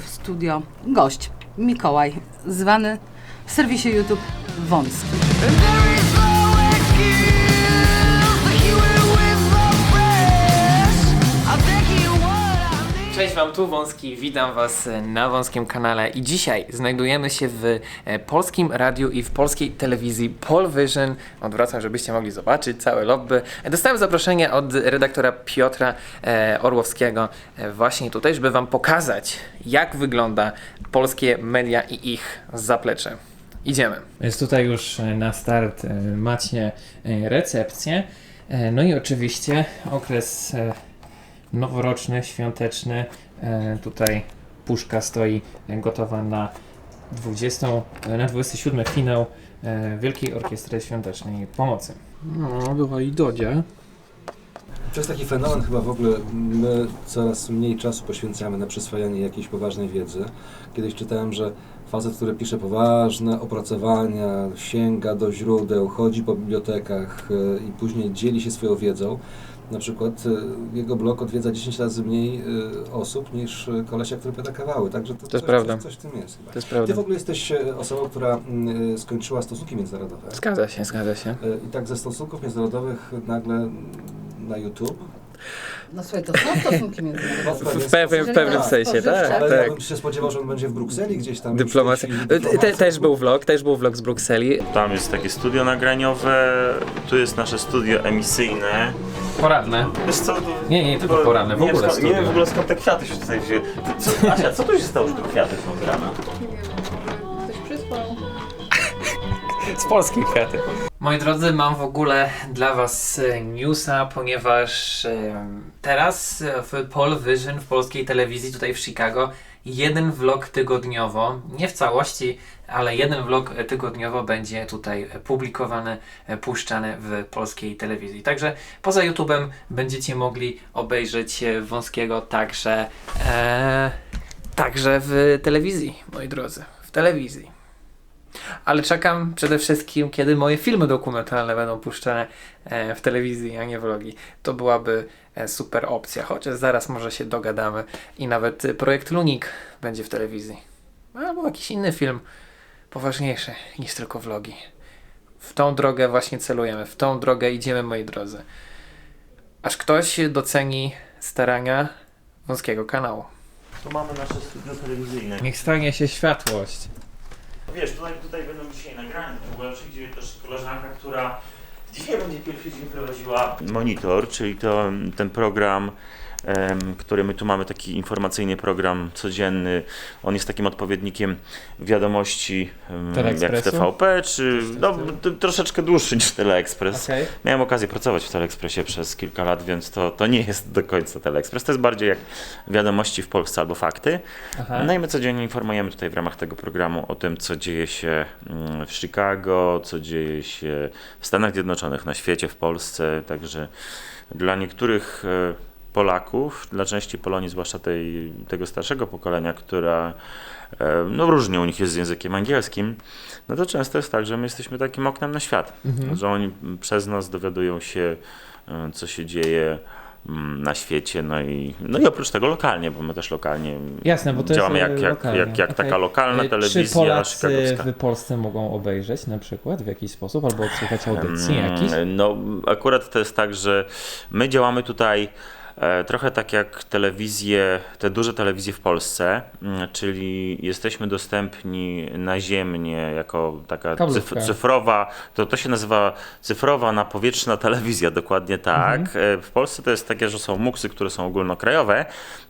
w studio gość Mikołaj, zwany w serwisie YouTube Wąski. Wam, tu Wąski, witam Was na Wąskim kanale i dzisiaj znajdujemy się w e, polskim radiu i w polskiej telewizji Polvision. Odwracam, żebyście mogli zobaczyć całe lobby. Dostałem zaproszenie od redaktora Piotra e, Orłowskiego e, właśnie tutaj, żeby Wam pokazać, jak wygląda polskie media i ich zaplecze. Idziemy. Jest tutaj już na start macie recepcję. No i oczywiście okres noworoczny, świąteczny. E, tutaj puszka stoi gotowa na 20, e, na 27 finał e, Wielkiej Orkiestry Świątecznej Pomocy. No, była i Dodzia. To jest taki fenomen chyba w ogóle, my coraz mniej czasu poświęcamy na przyswajanie jakiejś poważnej wiedzy. Kiedyś czytałem, że facet, który pisze poważne opracowania, sięga do źródeł, chodzi po bibliotekach e, i później dzieli się swoją wiedzą, na przykład e, jego blog odwiedza 10 razy mniej e, osób niż e, kolesia, który pyta kawały, także to, jest coś, prawda. Coś, coś w tym jest chyba. To jest Ty prawda. w ogóle jesteś osobą, która skończyła stosunki międzynarodowe. Zgadza się, zgadza się. I tak ze stosunków międzynarodowych nagle na YouTube No słuchaj, to są stosunki międzynarodowe. W pewnym, w pewnym Tak, sensie, tak. Ale ja tak. bym się spodziewał, że on będzie w Brukseli gdzieś tam. Dyplomacja. Te, też był vlog, też był vlog z Brukseli. Tam jest takie studio nagraniowe, tu jest nasze studio emisyjne. Poradne. Wiesz co? Nie, nie, tylko poranne, w nie, ogóle skąd- Nie wiem w ogóle skąd te kwiaty się tutaj wzięły. Co, Asia, co tu się stało, że te kwiaty są zgrane? Z polskiej kwiaty. Moi drodzy, mam w ogóle dla Was e, newsa, ponieważ e, teraz e, w Pol Vision w polskiej telewizji tutaj w Chicago jeden vlog tygodniowo, nie w całości, ale jeden vlog tygodniowo będzie tutaj publikowany, e, puszczany w polskiej telewizji. Także poza YouTube'em będziecie mogli obejrzeć e, Wąskiego także, e, także w telewizji, moi drodzy, w telewizji. Ale czekam przede wszystkim, kiedy moje filmy dokumentalne będą puszczane e, w telewizji, a nie vlogi. To byłaby super opcja, chociaż zaraz może się dogadamy i nawet projekt Lunik będzie w telewizji. Albo jakiś inny film poważniejszy niż tylko vlogi. W tą drogę właśnie celujemy, w tą drogę idziemy, moi drodzy. Aż ktoś doceni starania wąskiego kanału. Tu mamy nasze studio telewizyjne. Niech stanie się światłość. Wiesz, tutaj, tutaj będą dzisiaj nagrania. W ogóle przyjdzie też koleżanka, która dzisiaj będzie pierwszy dzień prowadziła Monitor, czyli to ten program, który my tu mamy, taki informacyjny program codzienny. On jest takim odpowiednikiem wiadomości jak w? TVP, czy no, troszeczkę dłuższy niż Teleekspres. Okej. Miałem okazję pracować w Teleekspresie przez kilka lat, więc to, to nie jest do końca Teleekspres. To jest bardziej jak wiadomości w Polsce albo fakty. Aha. No i my codziennie informujemy tutaj w ramach tego programu o tym, co dzieje się mm, w Chicago, co dzieje się w Stanach Zjednoczonych, na świecie, w Polsce. Także dla niektórych e, Polaków, dla części Polonii, zwłaszcza tej, tego starszego pokolenia, która e, no różnie u nich jest z językiem angielskim, no to często jest tak, że my jesteśmy takim oknem na świat, Mhm. że oni przez nas dowiadują się, e, co się dzieje na świecie, no i, no i oprócz tego lokalnie, bo my też lokalnie Jasne, bo to działamy jest jak, e, jak, lokalnie. jak, jak Okej. taka lokalna E, telewizja Czy Polacy w Polsce mogą obejrzeć na przykład w jakiś sposób albo odsłuchać audycji jakiś? No, akurat to jest tak, że my działamy tutaj e, trochę tak jak telewizje, te duże telewizje w Polsce, mm, czyli jesteśmy dostępni naziemnie jako taka Kablówka. cyfrowa, to, to się nazywa cyfrowa napowietrzna telewizja, dokładnie tak. Mhm. E, W Polsce to jest takie, że są muksy, które są ogólnokrajowe,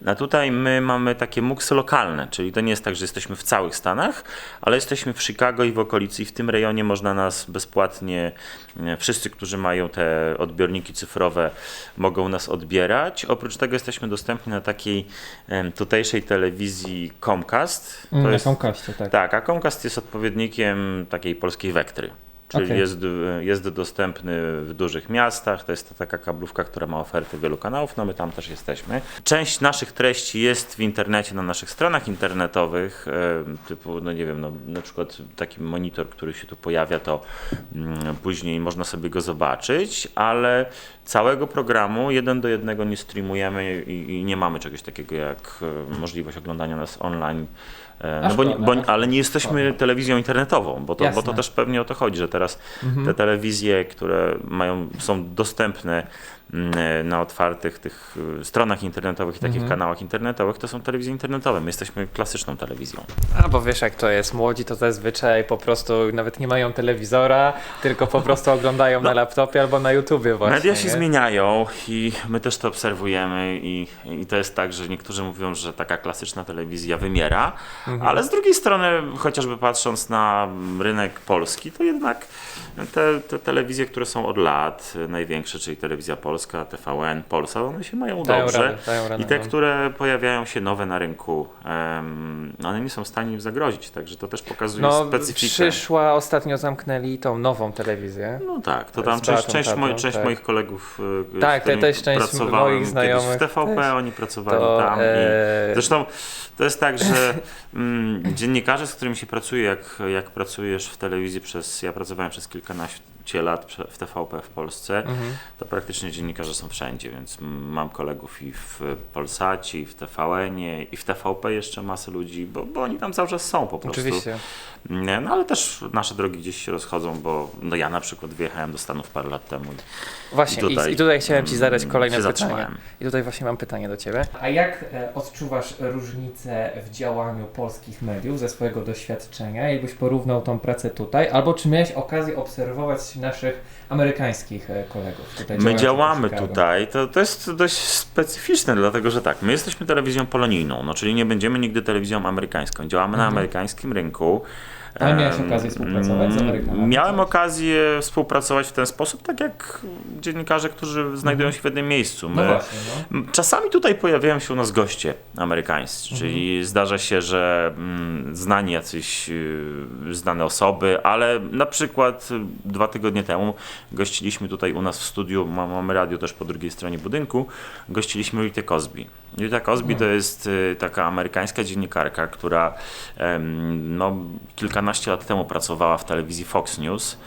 a tutaj my mamy takie muksy lokalne, czyli to nie jest tak, że jesteśmy w całych Stanach, ale jesteśmy w Chicago i w okolicy i w tym rejonie można nas bezpłatnie, e, wszyscy, którzy mają te odbiorniki cyfrowe, mogą nas odbierać. Oprócz tego jesteśmy dostępni na takiej tutejszej telewizji Comcast. To Mm, na jest, Comcastie, tak. tak, a Comcast jest odpowiednikiem takiej polskiej Wektry. Czyli Okej. jest, jest dostępny w dużych miastach. To jest to taka kablówka, która ma oferty wielu kanałów. No my tam też jesteśmy. Część naszych treści jest w internecie, na naszych stronach internetowych. e, Typu, no nie wiem, no, na przykład taki monitor, który się tu pojawia, to mm, później można sobie go zobaczyć, ale całego programu jeden do jednego nie streamujemy i, i nie mamy czegoś takiego jak e, możliwość oglądania nas online. E, No bo, szkoda, bo, ale nie jesteśmy telewizją internetową, bo to, bo to też pewnie o to chodzi, że teraz te telewizje, które mają, są dostępne na otwartych tych y, stronach internetowych i takich kanałach internetowych, to są telewizje internetowe. My jesteśmy klasyczną telewizją. A bo wiesz jak to jest, młodzi to zazwyczaj po prostu nawet nie mają telewizora, tylko po prostu oglądają na laptopie albo na YouTubie właśnie. Media się nie? zmieniają i my też to obserwujemy i, i to jest tak, że niektórzy mówią, że taka klasyczna telewizja wymiera, Mhm. ale z drugiej strony, chociażby patrząc na rynek polski, to jednak te, te telewizje, które są od lat największe, czyli Telewizja Polska, TVN, Polsa, one się mają Dają dobrze. radę, dają radę, I te, no. które pojawiają się nowe na rynku, em, one nie są w stanie im zagrozić, także to też pokazuje No, specyfikę. przyszła, ostatnio zamknęli tą nową telewizję. No tak, to Z tam część, część, moi, część tak. moich kolegów, y, Tak, te- też część pracowałem moich znajomych w TVP, też. oni pracowali To, tam. I e, zresztą to jest tak, że mm, dziennikarze, z którymi się pracuje, jak, jak pracujesz w telewizji przez, ja pracowałem przez kilkanaście lat w TVP w Polsce, Mhm. to praktycznie dziennikarze są wszędzie, więc mam kolegów i w Polsacie, i w TVN-ie, i w TVP jeszcze masę ludzi, bo, bo oni tam cały czas są po prostu. Oczywiście. No ale też nasze drogi gdzieś się rozchodzą, bo no ja na przykład wyjechałem do Stanów parę lat temu. I Właśnie, i I i tutaj, tutaj, chciałem Ci zadać mm, kolejne pytanie. I tutaj właśnie mam pytanie do Ciebie. A jak e, odczuwasz różnicę w działaniu polskich mediów ze swojego doświadczenia? Jakbyś porównał tą pracę tutaj? Albo czy miałeś okazję obserwować naszych amerykańskich e, kolegów? Tutaj My działamy tutaj, to, to jest dość specyficzne, dlatego że tak, my jesteśmy telewizją polonijną, no czyli nie będziemy nigdy telewizją amerykańską. Działamy na Mhm. amerykańskim rynku. Ale miałeś okazję współpracować z Amerykanami? Miałem okazję współpracować w ten sposób, tak jak dziennikarze, którzy znajdują się w jednym miejscu. No My, właśnie, no. Czasami tutaj pojawiają się u nas goście amerykańscy, Mhm. czyli zdarza się, że mm, znani jacyś y, znane osoby, ale na przykład y, dwa tygodnie temu gościliśmy tutaj u nas w studiu, ma- mamy radio też po drugiej stronie budynku, gościliśmy Ritę Cosby. Rita Cosby to jest y, taka amerykańska dziennikarka, która no, kilkanaście lat temu pracowała w telewizji Fox News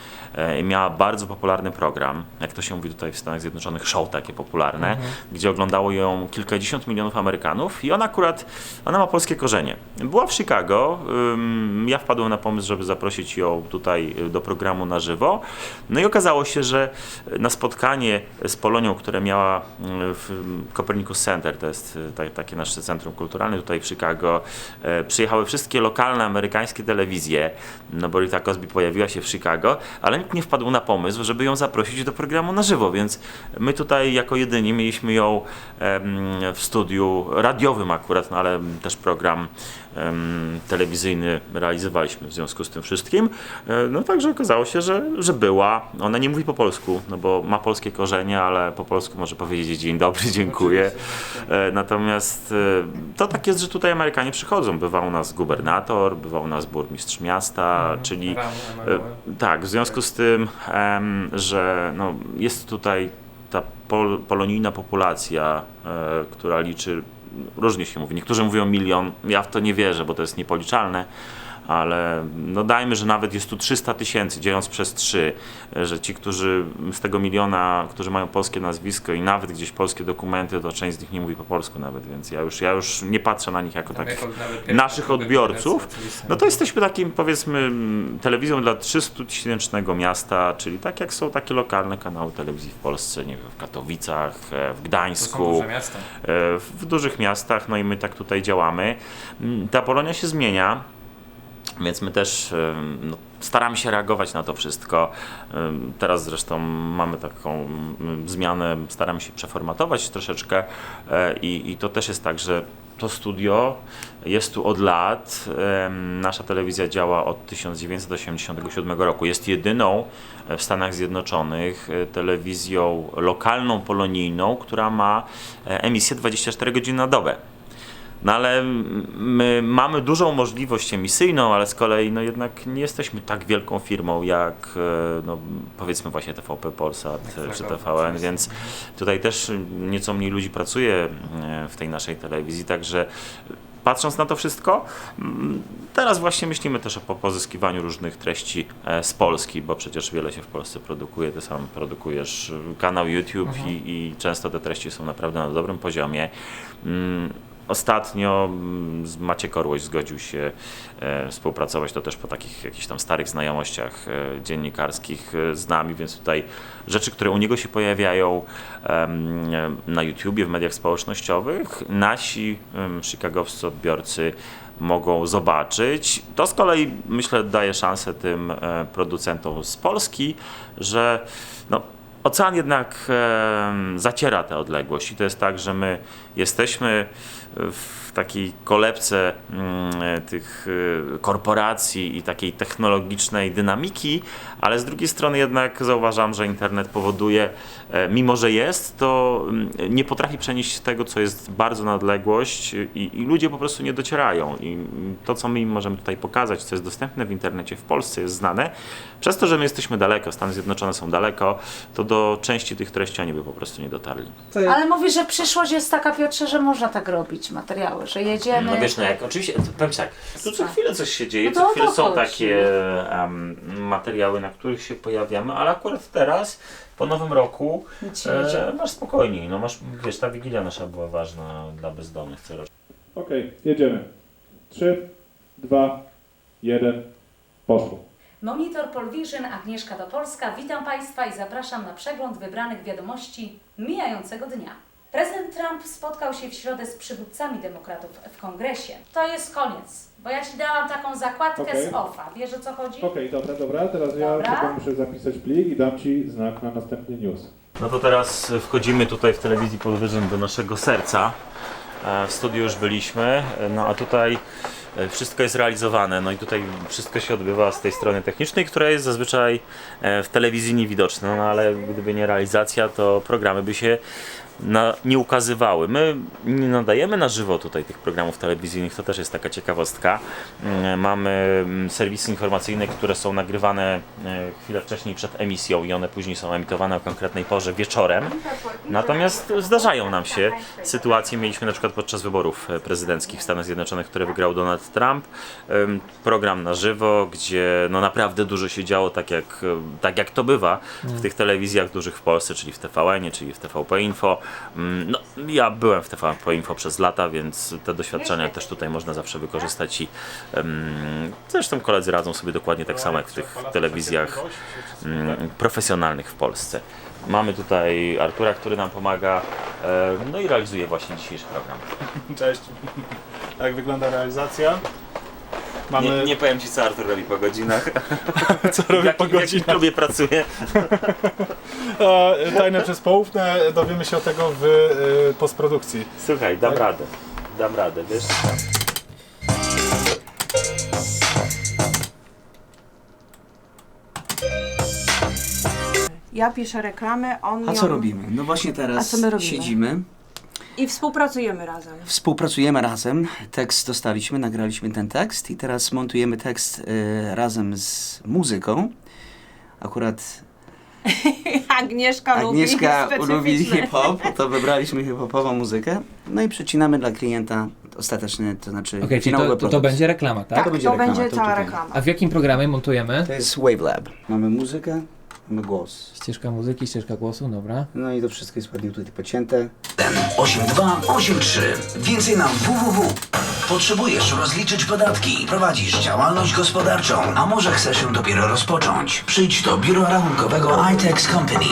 i miała bardzo popularny program, jak to się mówi tutaj w Stanach Zjednoczonych, show takie popularne, gdzie oglądało ją kilkadziesiąt milionów Amerykanów i ona akurat, ona ma polskie korzenie. Była w Chicago, ja wpadłem na pomysł, żeby zaprosić ją tutaj y, do programu na żywo, no i okazało się, że na spotkanie z Polonią, które miała y, w Copernicus Center, to jest y, ta- takie nasze centrum kulturalne tutaj w Chicago, e, przyjechały wszystkie lokalne amerykańskie telewizje, no bo Rita Cosby pojawiła się w Chicago, ale nikt nie wpadł na pomysł, żeby ją zaprosić do programu na żywo, więc my tutaj jako jedyni mieliśmy ją w studiu radiowym akurat, no ale też program telewizyjny realizowaliśmy w związku z tym wszystkim. E, No także okazało się, że, że była. Ona nie mówi po polsku, no bo ma polskie korzenie, ale po polsku może powiedzieć dzień dobry, dziękuję. E, Natomiast e, to tak jest, że tutaj Amerykanie przychodzą. Bywa u nas gubernator, bywa u nas burmistrz miasta, czyli E, Emanuel. Tak, w związku z tym, że no, jest tutaj ta pol, polonijna populacja, która liczy, różnie się mówi, niektórzy mówią milion, ja w to nie wierzę, bo to jest niepoliczalne, ale no dajmy, że nawet jest tu 300 tysięcy, dzieląc przez 3, że ci, którzy z tego miliona, którzy mają polskie nazwisko i nawet gdzieś polskie dokumenty, to część z nich nie mówi po polsku nawet, więc ja już, ja już nie patrzę na nich jako Tam tak jako naszych odbiorców, no to jesteśmy takim, powiedzmy, telewizją dla 300-tysięcznego miasta, czyli tak jak są takie lokalne kanały telewizji w Polsce, nie wiem, w Katowicach, w Gdańsku, duże e, w dużych miastach, no i my tak tutaj działamy. Ta Polonia się zmienia, więc my też no, staramy się reagować na to wszystko. Teraz zresztą mamy taką zmianę, staramy się przeformatować troszeczkę e, i, i to też jest tak, że to studio jest tu od lat. Nasza telewizja działa od 1987 roku. Jest jedyną e, w Stanach Zjednoczonych e, telewizją lokalną, polonijną, która ma emisję 24 godziny na dobę. No ale my mamy dużą możliwość emisyjną, ale z kolei no jednak nie jesteśmy tak wielką firmą jak e, no, powiedzmy właśnie TVP Polsat e, czy TVN, więc tutaj też nieco mniej ludzi pracuje e, w tej naszej telewizji, także patrząc na to wszystko, mm, teraz właśnie myślimy też o po- pozyskiwaniu różnych treści e, z Polski, bo przecież wiele się w Polsce produkuje, ty sam produkujesz kanał YouTube i, i często te treści są naprawdę na dobrym poziomie. Ostatnio mm, Maciek Orłoś zgodził się e, współpracować, to też po takich jakichś tam starych znajomościach e, dziennikarskich e, z nami, więc tutaj rzeczy, które u niego się pojawiają na YouTubie, w mediach społecznościowych, nasi chicagowscy odbiorcy mogą zobaczyć. To z kolei myślę daje szansę tym producentom z Polski, że no, ocean jednak zaciera tę odległość i to jest tak, że my jesteśmy w takiej kolebce mm, tych y, korporacji i takiej technologicznej dynamiki, ale z drugiej strony jednak zauważam, że internet powoduje, e, mimo że jest, to mm, nie potrafi przenieść tego, co jest bardzo na odległość i, i ludzie po prostu nie docierają. I mm, to, co my im możemy tutaj pokazać, co jest dostępne w internecie w Polsce, jest znane. Przez to, że my jesteśmy daleko, Stany Zjednoczone są daleko, to do części tych treści oni by po prostu nie dotarli. Ale mówisz, że przyszłość jest taka, Piotrze, że można tak robić materiały, że jedziemy. No wiesz, no jak oczywiście, to powiem tak, tu co chwilę coś się dzieje, No co chwilę są chodzi. takie em, materiały, na których się pojawiamy, ale akurat teraz, po nowym roku, e, masz spokojniej, no masz, wiesz, ta Wigilia nasza była ważna dla bezdomnych corocznie. Okej, jedziemy. 3, 2, 1, poszło. Monitor Polvision, Agnieszka Topolska. Witam Państwa i zapraszam na przegląd wybranych wiadomości mijającego dnia. Prezydent Trump spotkał się w środę z przywódcami demokratów w kongresie. To jest koniec, bo ja Ci dałam taką zakładkę Okej. z OFA. Wiesz o co chodzi? Okej, dobra, dobra, teraz ja Dobra. tylko muszę zapisać plik i dam Ci znak na następny news. No to teraz wchodzimy tutaj w telewizji Podwyżyn do naszego serca. E, W studiu już byliśmy, e, no a tutaj e, wszystko jest realizowane. No i tutaj wszystko się odbywa z tej strony technicznej, która jest zazwyczaj e, w telewizji niewidoczna. No ale gdyby nie realizacja, to programy by się na, nie ukazywały. My nie nadajemy na żywo tutaj tych programów telewizyjnych, to też jest taka ciekawostka. Mm, Mamy mm, serwisy informacyjne, które są nagrywane e, chwilę wcześniej przed emisją i one później są emitowane o konkretnej porze wieczorem. Natomiast zdarzają nam się sytuacje, mieliśmy na przykład podczas wyborów e, prezydenckich w Stanach Zjednoczonych, które wygrał Donald Trump, program na żywo, gdzie no naprawdę dużo się działo, tak jak, e, tak jak to bywa w tych telewizjach dużych w Polsce, czyli w TVN, czyli w TVP Info. Mm, No, ja byłem w TVP Info przez lata, więc te doświadczenia też tutaj można zawsze wykorzystać i em, zresztą koledzy radzą sobie dokładnie tak samo jak w tych telewizjach mm, profesjonalnych w Polsce. Mamy tutaj Artura, który nam pomaga, e, no i realizuje właśnie dzisiejszy program. Cześć. Jak wygląda realizacja? Mamy. Nie, nie powiem Ci, co Artur robi po godzinach. co robię Jak, po w jakim godzinach? klubie pracuje. Tajne przez poufne dowiemy się o tego w e, postprodukcji. Słuchaj, dam radę. Dam radę, wiesz? Ja piszę reklamy, on A ją... co robimy? No właśnie A teraz co my robimy? siedzimy, I współpracujemy razem. współpracujemy razem, tekst dostaliśmy, nagraliśmy ten tekst i teraz montujemy tekst y, razem z muzyką. Akurat Agnieszka, Agnieszka lubi lubi hip-hop, to wybraliśmy hip-hopową muzykę. No i przecinamy dla klienta ostateczny, to znaczy Okej, czyli to, to, to będzie reklama, tak? Tak, To to będzie będzie, reklama, to cała tutaj. reklama. A w jakim programie montujemy? To jest Wavelab. Mamy muzykę, głos. Ścieżka muzyki, ścieżka głosu, dobra. No i to wszystko jest ładnie tutaj pocięte. 8283. Więcej na www. Potrzebujesz rozliczyć podatki, prowadzisz działalność gospodarczą, a może chcesz ją dopiero rozpocząć? Przyjdź do biura rachunkowego iTax Company.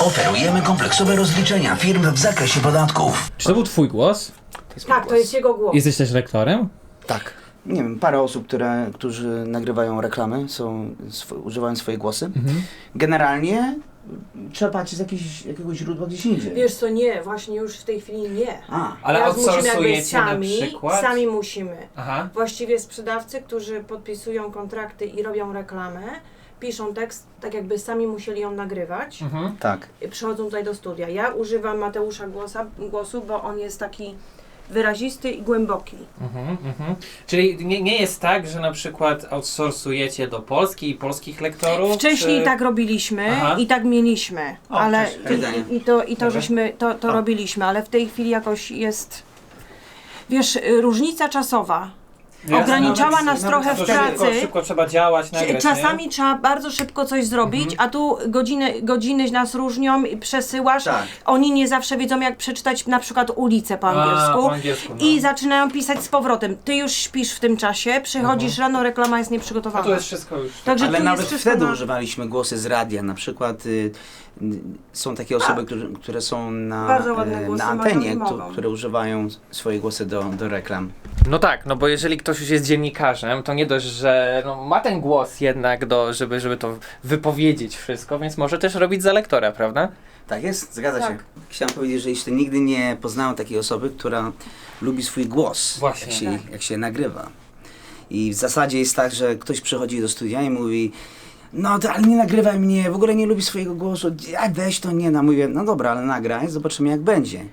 Oferujemy kompleksowe rozliczenia firm w zakresie podatków. Czy to był twój głos? To jest mój Tak, to głos. jest jego głos. Jesteś też lektorem? Tak. Nie wiem, parę osób, które, którzy nagrywają reklamy, są, sw- używają swoje głosy. Mhm. Generalnie trzeba patrzeć z jakiegoś, jakiegoś źródła gdzieś indziej. Wiesz co, nie, właśnie już w tej chwili nie. A, Ale Teraz musimy jakby outsourcujecie na sami, przykład? sami musimy. Aha. Właściwie sprzedawcy, którzy podpisują kontrakty i robią reklamę, piszą tekst, tak jakby sami musieli ją nagrywać. Mhm. tak. I Przychodzą tutaj do studia. Ja używam Mateusza głosa, głosu, bo on jest taki wyrazisty i głęboki. Mhm, mhm. Czyli nie, nie jest tak, że na przykład outsourcujecie do Polski i polskich lektorów? Wcześniej czy... tak robiliśmy Aha. i tak mieliśmy, O, ale i, i to, i to Dobra. żeśmy to, to robiliśmy, ale w tej chwili jakoś jest wiesz, y, różnica czasowa. Jasne, ograniczała nawet- nas trochę w to szybko, pracy. Szybko trzeba działać, nagrać, Czasami nie? trzeba bardzo szybko coś zrobić, Mhm. a tu godziny, godziny nas różnią i przesyłasz. Tak. Oni nie zawsze wiedzą, jak przeczytać na przykład ulicę po A, angielsku. po angielsku, no. I zaczynają pisać z powrotem. Ty już śpisz w tym czasie, przychodzisz rano, reklama jest A nieprzygotowana. tu jest wszystko już... Także Ale tu nawet jest wszystko wtedy na... używaliśmy głosy z radia. Na przykład y, y, są takie osoby, które, które są na, Bardzo ładne y, głosy na mają antenie, mogą. które używają swoje głosy do, do reklam. No tak, no bo jeżeli ktoś już jest dziennikarzem, to nie dość, że no, ma ten głos jednak, do, żeby, żeby to wypowiedzieć wszystko, więc może też robić za lektora, prawda? Tak jest, zgadza Tak. się. Chciałem powiedzieć, że jeszcze nigdy nie poznałem takiej osoby, która lubi swój głos, Właśnie. jak się, Tak. jak się nagrywa. I w zasadzie jest tak, że ktoś przychodzi do studia i mówi no to ale nie nagrywaj mnie, w ogóle nie lubi swojego głosu, jak weź to nie, no mówię, no dobra, ale nagraj, zobaczymy jak będzie.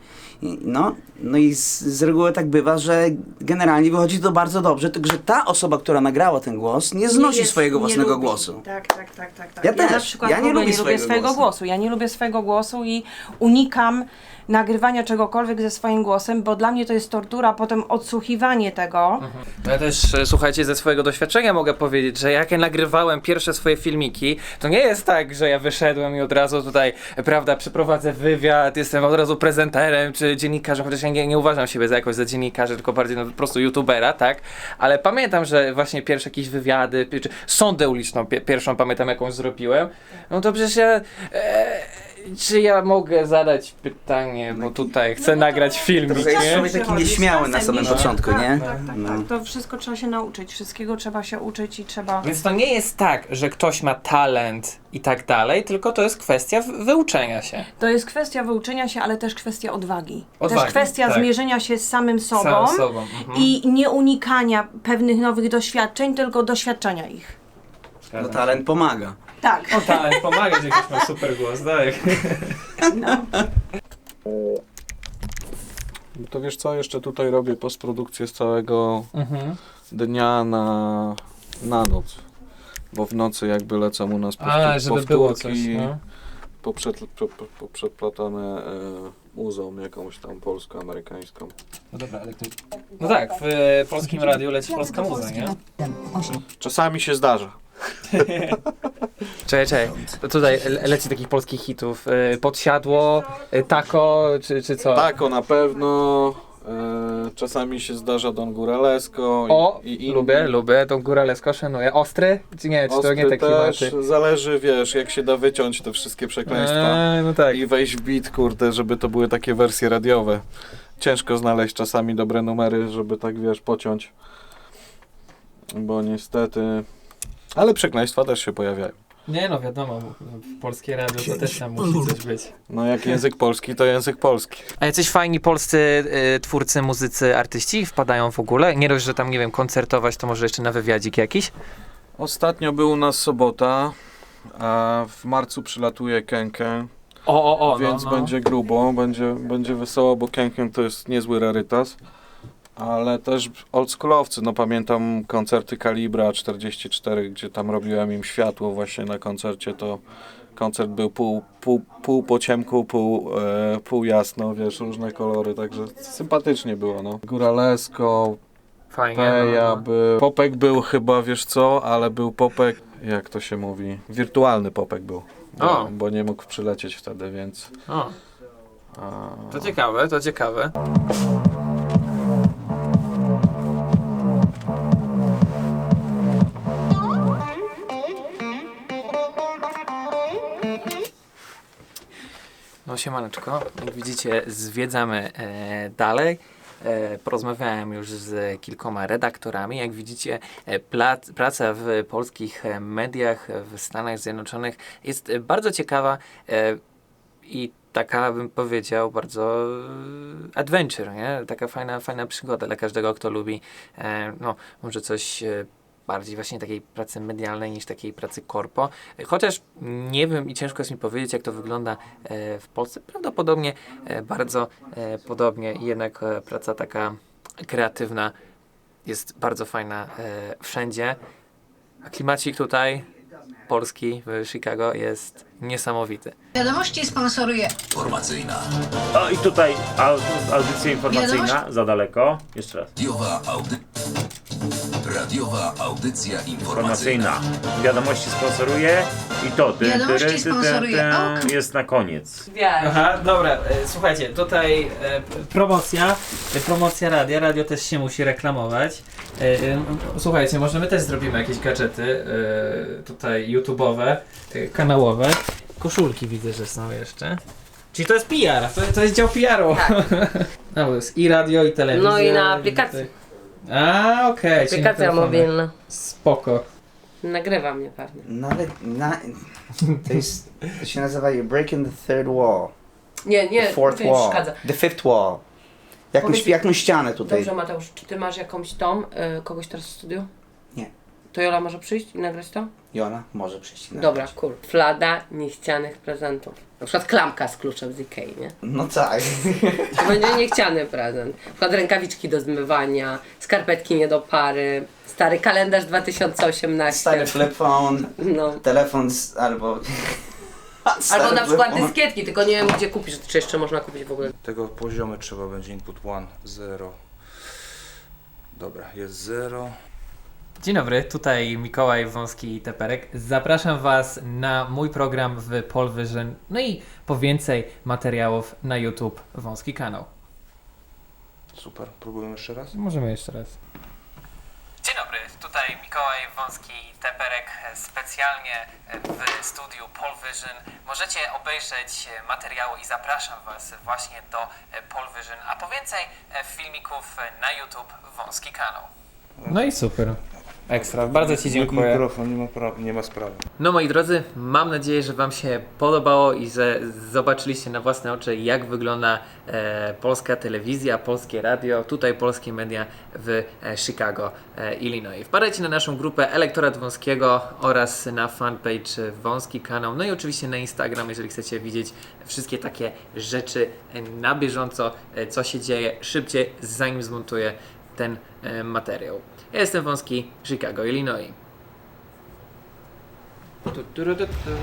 No, no i z, z reguły tak bywa, że generalnie wychodzi to bardzo dobrze, tylko że ta osoba, która nagrała ten głos, nie znosi jest- swojego nie własnego lubi. głosu. Tak, tak, tak, tak, tak. Ja też. na przykład Ja nie lubię nie lubię swojego swojego głosu. głosu. Ja nie lubię swojego głosu i unikam nagrywania czegokolwiek ze swoim głosem, bo dla mnie to jest tortura, potem odsłuchiwanie tego. Ja też, e, słuchajcie, ze swojego doświadczenia mogę powiedzieć, że jak ja nagrywałem pierwsze swoje filmiki, to nie jest tak, że ja wyszedłem i od razu tutaj, e, prawda, przeprowadzę wywiad, jestem od razu prezenterem czy dziennikarzem, chociaż ja nie, nie uważam siebie za jakoś za dziennikarza, tylko bardziej no, po prostu youtubera, tak? Ale pamiętam, że właśnie pierwsze jakieś wywiady, czy sondę uliczną pie, pierwszą pamiętam jakąś zrobiłem, no to przecież ja... E, czy ja mogę zadać pytanie, bo tutaj chcę nagrać filmik, Trochę jest nie? człowiek taki nieśmiały na samym początku, tak, nie? Tak, tak, No. tak. To wszystko trzeba się nauczyć. Wszystkiego trzeba się uczyć i trzeba... Więc to nie jest tak, że ktoś ma talent i tak dalej, tylko to jest kwestia w- wyuczenia się. To jest kwestia wyuczenia się, ale też kwestia odwagi. Odwagi, też kwestia tak. zmierzenia się z samym sobą, Samym sobą. Mhm. i nie unikania pewnych nowych doświadczeń, tylko doświadczenia ich. No talent pomaga. Tak. O talent pomaga, że ktoś ma super głos, tak? To wiesz co, jeszcze tutaj robię postprodukcję z całego Mhm. dnia na, na noc. Bo w nocy jakby lecą u nas A, powtó- żeby było coś, powtórki no. poprzed, po, po, poprzedplatane e, muzą jakąś tam polsko-amerykańską. No dobra, ale to... No tak, w e, polskim radiu leci polska muza, nie? Czasami się zdarza. Czekaj, czekaj, to tutaj le- leci takich polskich hitów. E, Podsiadło, e, Tako, czy, czy co? Tako na pewno. E, czasami się zdarza Don Góralesko. O, i, i inni. lubię, lubię, tą góralesko szanuję. Ostry? Czy nie, czy to Ostry nie taki też, maty? zależy, wiesz, jak się da wyciąć te wszystkie przekleństwa. Eee, no tak. I wejść w beat, kurde, żeby to były takie wersje radiowe. Ciężko znaleźć czasami dobre numery, żeby tak, wiesz, pociąć. Bo niestety... Ale przekleństwa też się pojawiają. Nie no, wiadomo, w polskie radio to też tam musi coś być. No jak język polski, to język polski. A jacyś fajni polscy y, twórcy, muzycy, artyści wpadają w ogóle? Nie dość, że tam, nie wiem, koncertować, to może jeszcze na wywiadzik jakiś? Ostatnio był u nas sobota, a w marcu przylatuje Kenken, O, o, o, więc no, no. będzie grubo, będzie, będzie wesoło, bo Kenken to jest niezły rarytas. Ale też oldschoolowcy, no pamiętam koncerty Kalibra 44, gdzie tam robiłem im światło właśnie na koncercie, to koncert był pół, pół, pół po ciemku, pół, e, pół jasno, wiesz, różne kolory, także sympatycznie było, no. Góralesko, Fajnie. Peja no, no. był. Popek był chyba, wiesz co, ale był popek, jak to się mówi, wirtualny popek był. Bo, O. bo nie mógł przylecieć wtedy, więc... O, A, to ciekawe, to ciekawe. No siemaneczko, jak widzicie zwiedzamy e, dalej. E, porozmawiałem już z kilkoma redaktorami. Jak widzicie, e, plac, praca w polskich e, mediach w Stanach Zjednoczonych jest e, bardzo ciekawa e, i taka, bym powiedział, bardzo e, adventure, nie? Taka fajna, fajna przygoda dla każdego, kto lubi, e, no, może coś e, bardziej właśnie takiej pracy medialnej niż takiej pracy korpo. Chociaż nie wiem i ciężko jest mi powiedzieć, jak to wygląda e, w Polsce. Prawdopodobnie e, bardzo e, podobnie. Jednak praca taka kreatywna jest bardzo fajna wszędzie. A klimacik tutaj, polski w Chicago, jest niesamowity. Wiadomości sponsoruje Informacyjna. O i tutaj au, audycja informacyjna, Wiadomość? za daleko. Jeszcze raz. Audy... Radiowa audycja Informacyjna. Wiadomości sponsoruje i to ty, Wiadomości ty, ty, ty, sponsoruje OK. jest na koniec. Aha, dobra, e, słuchajcie, tutaj e, p- promocja, e, promocja radia, radio też się musi reklamować. E, e, słuchajcie, może my też zrobimy jakieś gadżety e, tutaj YouTube'owe, e, kanałowe. Koszulki widzę, że są jeszcze. Czyli to jest PR, to, to jest dział PR-u. Tak. no, to jest i radio, i telewizja. No i na i aplikacji. tutaj- A, okej. czyli na Aplikacja mobilna. Spoko. Nagrywa mnie pewnie. No ale na, to jest, to się nazywa you're breaking the third wall. Nie, nie, the fourth to mi wall. przeszkadza. The fifth wall. Jakąś, Powiedz- jakąś ścianę tutaj. Dobrze Mateusz, czy ty masz jakąś tą, y, kogoś teraz w studiu? To Jola może przyjść i nagrać to? Jona może przyjść. na- Dobra, cool. Flada niechcianych prezentów. Na przykład klamka z kluczem z Ikei, nie? No tak. To będzie niechciany prezent. Na przykład rękawiczki do zmywania, skarpetki nie do pary, stary kalendarz 2018. Stary flip phone, No. telefon z, albo... Albo Stary na flip przykład phone. dyskietki, tylko nie wiem gdzie kupisz, czy jeszcze można kupić w ogóle. Tego poziomu trzeba będzie input 1, 0. Dobra, jest 0. Dzień dobry, tutaj Mikołaj Wąski i Teperek. Zapraszam Was na mój program w Polvision, no i po więcej materiałów na YouTube Wąski Kanał. Super, próbujemy jeszcze raz. Możemy jeszcze raz. Dzień dobry, tutaj Mikołaj Wąski i Teperek specjalnie w studiu Polvision. Możecie obejrzeć materiały i zapraszam Was właśnie do Polvision, a po więcej filmików na YouTube Wąski Kanał. No i super. Ekstra, bardzo Ci dziękuję. Mikrofon, nie ma, pra- nie ma sprawy. No moi drodzy, mam nadzieję, że Wam się podobało i że zobaczyliście na własne oczy, jak wygląda e, polska telewizja, polskie radio, tutaj polskie media w e, Chicago, e, Illinois. Wpadajcie na naszą grupę Elektorat Wąskiego oraz na fanpage Wąski Kanał, no i oczywiście na Instagram, jeżeli chcecie widzieć wszystkie takie rzeczy na bieżąco, e, co się dzieje szybciej, zanim zmontuję ten e, materiał. Ja jestem Wąski, Chicago, Illinois.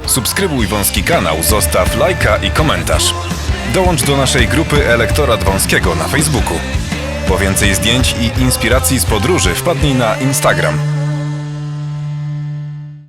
Subskrybuj wąski kanał, zostaw lajka i komentarz. Dołącz do naszej grupy Elektorat Wąskiego na Facebooku. Po więcej zdjęć i inspiracji z podróży wpadnij na Instagram.